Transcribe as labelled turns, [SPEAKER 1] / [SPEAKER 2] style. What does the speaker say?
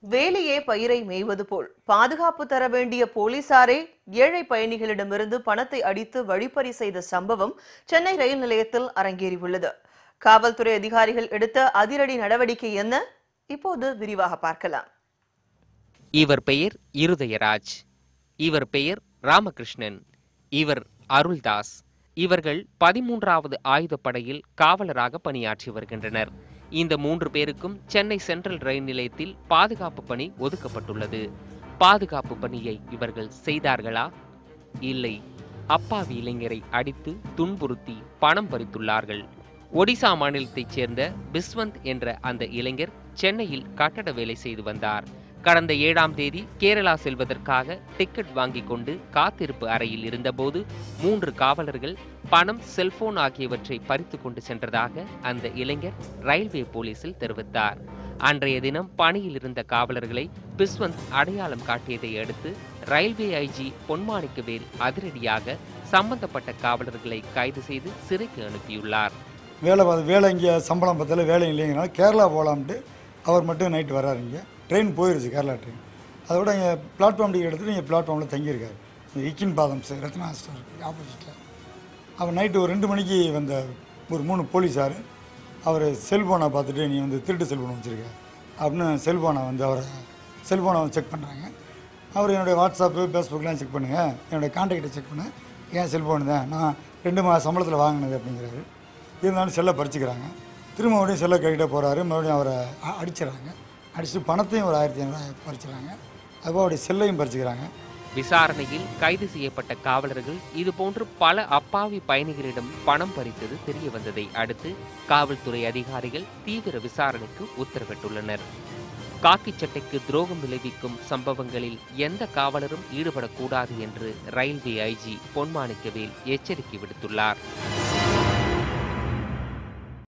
[SPEAKER 1] வேலையே பயிரை மேய்வது போல். பாதுகாப்பு தர வேண்டிய போலீசாரே ஏழை பயணிகளிடமிருந்து பணத்தை அடித்து வழிப்பறி செய்த சம்பவம் சென்னை ரயில் நிலையத்தில் அரங்கேறியுள்ளது. காவல்துறை அதிகாரிகள் எடுத்த அதிரடி நடவடிக்கை என்ன? இப்போது விரிவாக பார்க்கலாம்.
[SPEAKER 2] இவர் பெயர் இருதயராஜ். இவர் பெயர் ராமகிருஷ்ணன். இவர் அருள்தாஸ். இவர்கள் பதிமூன்றாவது ஆயுதப்படையில் காவலராக பணியாற்றி வருகின்றனர். இந்த மூன்று பேருக்கும் சென்னை சென்ட்ரல் ரயில் நிலையத்தில் பாதுகாப்பு பணி ஒதுக்கப்பட்டுள்ளது. பாதுகாப்பு பணியை இவர்கள் செய்தார்களா? இல்லை. அப்பாவி இளைஞரை அடித்து துன்புறுத்தி பணம் பறித்துள்ளார்கள். ஒடிசா மாநிலத்தைச் சேர்ந்த பிஸ்வந்த் என்ற அந்த இளைஞர் சென்னையில் கட்டட வேலை செய்து வந்தார். கடந்த ஏழாம் தேதி கேரளா செல்வதற்காக டிக்கெட் வாங்கிக் கொண்டு காத்திருப்பு அறையில் இருந்தபோது மூன்று காவலர்கள் பணம் செல்போன் ஆகியவற்றை பறித்து கொண்டு சென்றதாக அந்த இளைஞர் ரயில்வே போலீசில் தெரிவித்தார். அன்றைய தினம் பணியில் இருந்த காவலர்களை பிஸ்வந்த் அடையாளம் காட்டியதை அடுத்து ரயில்வே ஐஜி பொன்மாணிக்கவேல் அதிரடியாக சம்பந்தப்பட்ட காவலர்களை கைது செய்து சிறைக்கு அனுப்பியுள்ளார்.
[SPEAKER 3] வேலை வேலை இங்கே சம்பளம் பத்தல வேலை இல்லைங்கனால கேரளா போகலாம்ட்டு அவர் மட்டும் நைட்டு வர்றாரு ட்ரெயின் போயிருச்சு கேரளா ட்ரெயின். அதோட இங்கே பிளாட்ஃபார்ம் டிக்கெட் எடுத்துட்டு இங்கே பிளாட்ஃபார்மில் தங்கியிருக்காரு. இந்த இக்கின் பாதம் சார் ரத்னா ஸ்டோர் ஆப்போசிட்டில் அவர் நைட்டு ஒரு ரெண்டு மணிக்கு வந்த ஒரு மூணு போலீஸார். அவர் செல்ஃபோனை பார்த்துட்டு நீ வந்து திருட்டு செல்ஃபோன் வச்சுருக்க. அப்படின்னு செல்ஃபோனை வந்து அவரை செல்ஃபோனை செக் பண்ணுறாங்க அவர் என்னுடைய வாட்ஸ்அப்பு ஃபேஸ்புக்லாம் செக் பண்ணுங்கள் என்னுடைய கான்டாக்டை செக் பண்ணேன் ஏன் செல்ஃபோன் தான். நான் ரெண்டு மாதம் சம்பளத்தில் வாங்கினது அப்படிங்கிறாரு. இருந்தாலும் செல்லை பறிச்சுக்கிறாங்க. திரும்ப மறுபடியும் செல்லை கட்டிகிட்டே போகிறாரு மறுபடியும் அவரை அடிச்சிடறாங்க. அடிச்சுட்டு பணத்தையும் ஒரு ஆயிரத்தி ஐநூறு பறிச்சுறாங்க அதுபோல் அவருடைய செல்லையும் பறிச்சுக்கிறாங்க.
[SPEAKER 2] விசாரணையில் கைது செய்யப்பட்ட காவலர்கள் இதுபோன்று பல அப்பாவி பயணிகளிடம் பணம் பறித்தது தெரிய வந்ததை அடுத்து காவல்துறை அதிகாரிகள் தீவிர விசாரணைக்கு உத்தரவிட்டுள்ளனர். காக்கி சட்டைக்கு துரோகம் விளைவிக்கும் சம்பவங்களில் எந்த காவலரும் ஈடுபடக்கூடாது என்று ரயில்வே ஐஜி பொன்மாணிக்கவேல் எச்சரிக்கை விடுத்துள்ளார்.